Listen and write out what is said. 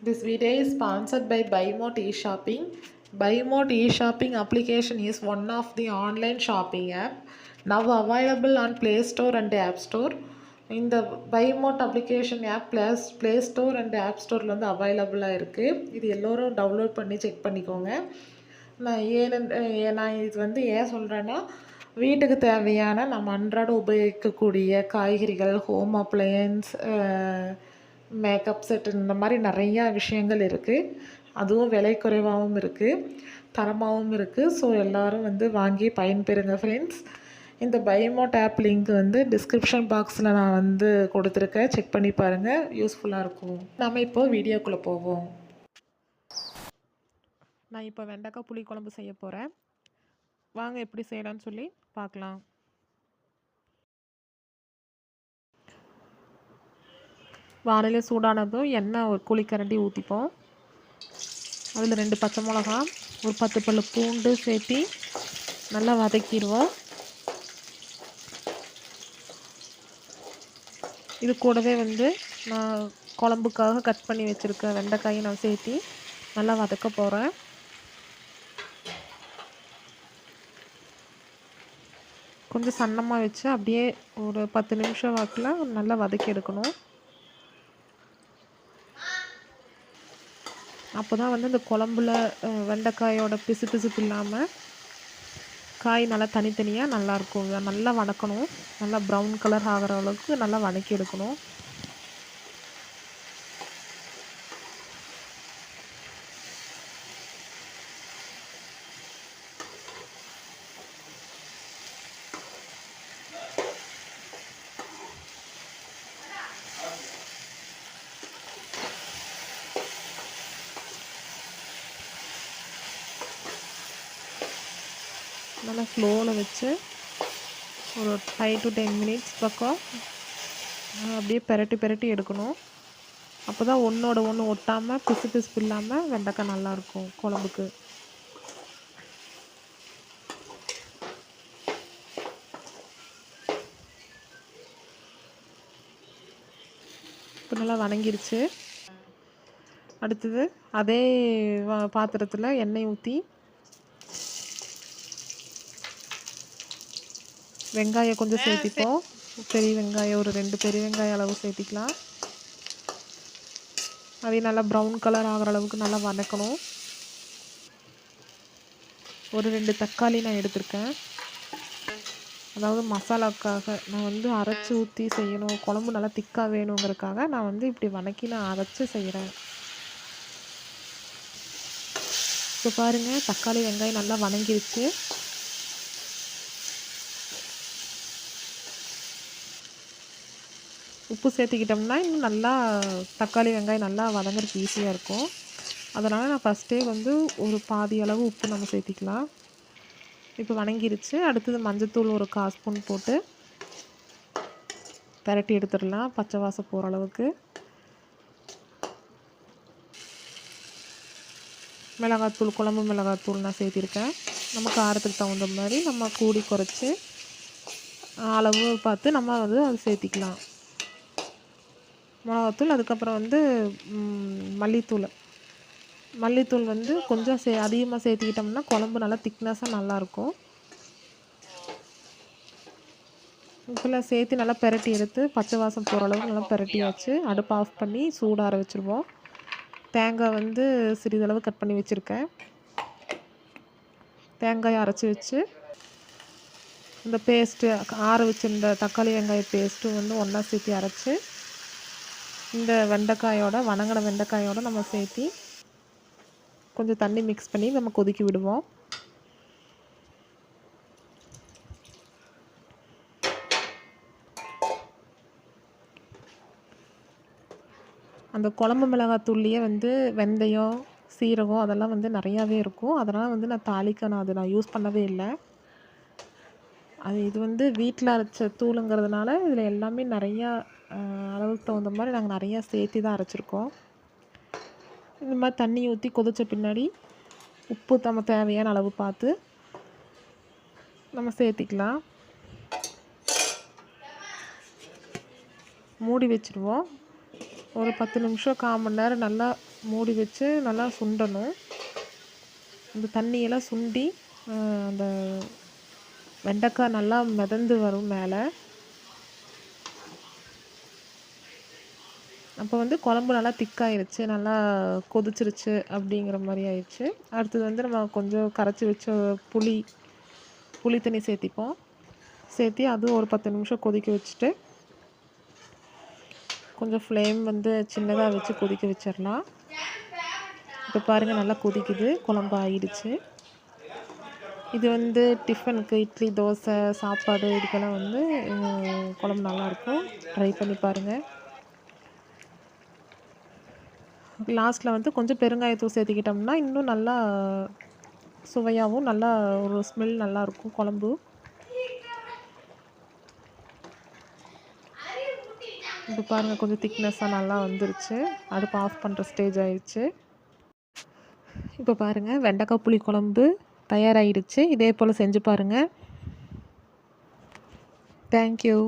This video is sponsored by BuyMote e shopping BuyMote e-shopping application is one of the online shopping app now available on Play Store and App Store. இந்த BuyMote application app plus play store and app ஸ்டோரில் வந்து அவைலபிளாக இருக்குது இது எல்லோரும் download பண்ணி check பண்ணிக்கோங்க. நான் ஏன்னு நான் இது வந்து ஏன் சொல்கிறேன்னா வீட்டுக்கு தேவையான நம்ம அன்றாட உபயோகிக்கக்கூடிய காய்கறிகள் ஹோம் அப்ளையன்ஸ் மேக்கப் செட் இந்த மாதிரி நிறையா விஷயங்கள் இருக்குது அதுவும் விலை குறைவாகவும் இருக்குது தரமாகவும் இருக்குது ஸோ எல்லோரும் வந்து வாங்கி பயன்பெறுங்க ஃப்ரெண்ட்ஸ் இந்த பயோமோட் ஆப் லிங்க் வந்து டிஸ்கிரிப்ஷன் பாக்ஸில் நான் வந்து கொடுத்துருக்கேன். செக் பண்ணி பாருங்கள் யூஸ்ஃபுல்லாக இருக்கும். நம்ம இப்போது வீடியோக்குள்ளே போவோம். நான் இப்போ வெண்டைக்காய் புளி குழம்பு செய்ய போகிறேன் வாங்க எப்படி செய்யலாம்னு சொல்லி பார்க்கலாம். வானிலை சூடானதும் எண்ணெய் ஒரு குழிக்கரண்டி ஊற்றிப்போம் அதில் ரெண்டு பச்சை மிளகா ஒரு பத்து பல்லு பூண்டு சேர்த்தி நல்லா வதக்கிடுவோம். இது கூடவே வந்து நான் குழம்புக்காக கட் பண்ணி வச்சுருக்க வெண்டைக்காயை நான் சேர்த்தி நல்லா வதக்க போகிறேன் கொஞ்சம் சன்னமாக வச்சு அப்படியே ஒரு பத்து நிமிஷம் வாக்கில் நல்லா வதக்கி எடுக்கணும். அப்போ தான் வந்து அந்த குழம்புல வெண்டைக்காயோட பிசு பிசுப்பு இல்லாமல் காய் நல்லா தனித்தனியாக நல்லாயிருக்கும் நல்லா வதக்கணும். நல்லா ப்ரௌன் கலர் ஆகிற அளவுக்கு நல்லா வதக்கி எடுக்கணும். நல்லா ஸ்லோவில் வச்சு ஒரு ஃபைவ் டு டென் மினிட்ஸ் பக்கம் அப்படியே பெரட்டி பெரட்டி எடுக்கணும். அப்போ தான் ஒன்றோட ஒன்று ஒட்டாமல் பிசு பிசுப்பு இல்லாமல் வெண்டைக்காய் நல்லாயிருக்கும் குழம்புக்கு. இப்போ நல்லா வணங்கிருச்சு. அடுத்தது அதே பாத்திரத்தில் எண்ணெய் ஊற்றி வெங்காயம் கொஞ்சம் சேர்த்திப்போம். பெரிய வெங்காயம் ஒரு ரெண்டு பெரிய வெங்காயம் அளவு சேர்த்திக்கலாம். அதையும் நல்லா ப்ரௌன் கலர் ஆகிற அளவுக்கு நல்லா வதக்கணும். ஒரு ரெண்டு தக்காளி நான் எடுத்திருக்கேன். அதாவது மசாலாக்காக நான் வந்து அரைச்சி ஊற்றி செய்யணும். குழம்பு நல்லா திக்காக வேணுங்கிறதுக்காக நான் வந்து இப்படி வதக்கி நான் அரைச்சி செய்கிறேன் இப்போ பாருங்கள் தக்காளி வெங்காயம் நல்லா வணங்கிருச்சு உப்பு சேர்த்துக்கிட்டோம்னா இன்னும் நல்லா தக்காளி வெங்காயம் நல்லா வதங்குறதுக்கு ஈஸியாக இருக்கும். அதனால் நான் ஃபஸ்ட்டே வந்து ஒரு பாதி அளவு உப்பு நம்ம சேர்த்திக்கலாம். இப்போ வணங்கிருச்சு. அடுத்தது மஞ்சத்தூள் ஒரு கால் ஸ்பூன் போட்டு பெரட்டி எடுத்துடலாம். பச்சை வாசம் போகிற அளவுக்கு. மிளகாத்தூள் குழம்பு மிளகாத்தூள் நான் சேர்த்திருக்கேன். நம்ம காரத்துக்கு தகுந்த மாதிரி நம்ம கூடி குறைச்சி அளவு பார்த்து நம்ம வந்து அதை சேர்த்திக்கலாம். மிளகாத்தூள் அதுக்கப்புறம் வந்து மல்லித்தூள். மல்லித்தூள் வந்து கொஞ்சம் சே அதிகமாக சேர்த்துக்கிட்டோம்னா குழம்பு நல்லா திக்னஸாக நல்லாயிருக்கும். இப்போல்லாம் சேர்த்து நல்லா பெரட்டி எடுத்து பச்சை வாசம் போகிற அளவுக்கு நல்லா பெரட்டியாச்சு. அடுப்பு ஆஃப் பண்ணி சூடாக வச்சுருவோம். தேங்காய் வந்து சிறிதளவு கட் பண்ணி வச்சுருக்கேன். தேங்காயை அரைச்சி வச்சு இந்த பேஸ்ட்டு ஆற வச்சுருந்த தக்காளி வெங்காய பேஸ்ட்டு வந்து ஒன்றா சேர்த்து அரைச்சி இந்த வெண்டைக்காயோட வணங்கின வெண்டைக்காயோட நம்ம சேர்த்தி கொஞ்சம் தண்ணி மிக்ஸ் பண்ணி நம்ம கொதிக்க விடுவோம். அந்த குழம்பு மிளகாத்தூள்லேயே வந்து வெந்தயம் சீரகம் அதெல்லாம் வந்து நிறையாவே இருக்கும். அதனால் வந்து நான் தாளிக்க நான் அது நான் யூஸ் பண்ணவே இல்லை. அது இது வந்து வீட்டில் அரைச்ச தூளுங்கிறதுனால இதில் எல்லாமே நிறையா அளவுக்கு தகுந்த மாதிரி நாங்கள் நிறையா சேர்த்து தான் அரைச்சிருக்கோம். இந்த மாதிரி தண்ணி ஊற்றி கொதித்த பின்னாடி உப்பு நம்ம தேவையான அளவு பார்த்து நம்ம சேர்த்திக்கலாம். மூடி வச்சுருவோம். ஒரு பத்து நிமிஷம் கால் மணி நேரம் நல்லா மூடி வச்சு நல்லா சுண்டணும். அந்த தண்ணியெல்லாம் சுண்டி அந்த வெண்டைக்காய் நல்லா மிதந்து வரும் மேலே. அப்போ வந்து குழம்பு நல்லா திக்காயிருச்சு நல்லா கொதிச்சிருச்சு அப்படிங்கிற மாதிரி ஆயிடுச்சு அடுத்தது வந்து நம்ம கொஞ்சம் கரைச்சி வச்ச புளி புளி தண்ணி சேர்த்திப்போம். சேர்த்தி அதுவும் ஒரு பத்து நிமிஷம் கொதிக்க வச்சுட்டு கொஞ்சம் ஃப்ளேம் வந்து சின்னதாக வச்சு கொதிக்க வச்சிடலாம். இப்போ பாருங்கள் நல்லா கொதிக்குது குழம்பு ஆயிடுச்சு. இது வந்து டிஃபனுக்கு இட்லி தோசை சாப்பாடு இதுக்கெல்லாம் வந்து குழம்பு நல்லாயிருக்கும் ட்ரை பண்ணி பாருங்கள் லாஸ்ட்டில் வந்து கொஞ்சம் பெருங்காயத்தூள் சேர்த்துக்கிட்டோம்னா இன்னும் நல்லா சுவையாகவும் நல்லா ஒரு ஸ்மெல் நல்லாயிருக்கும் குழம்பு. இப்போ பாருங்கள் கொஞ்சம் திக்னஸ்ஸாக நல்லா வந்துருச்சு. அடுப்பு ஆஃப் பண்ணுற ஸ்டேஜ் ஆயிடுச்சு இப்போ பாருங்கள் வெண்டைக்காய் புளி குழம்பு தயாராகிடுச்சு இதே போல் செஞ்சு பாருங்கள் தேங்க்யூ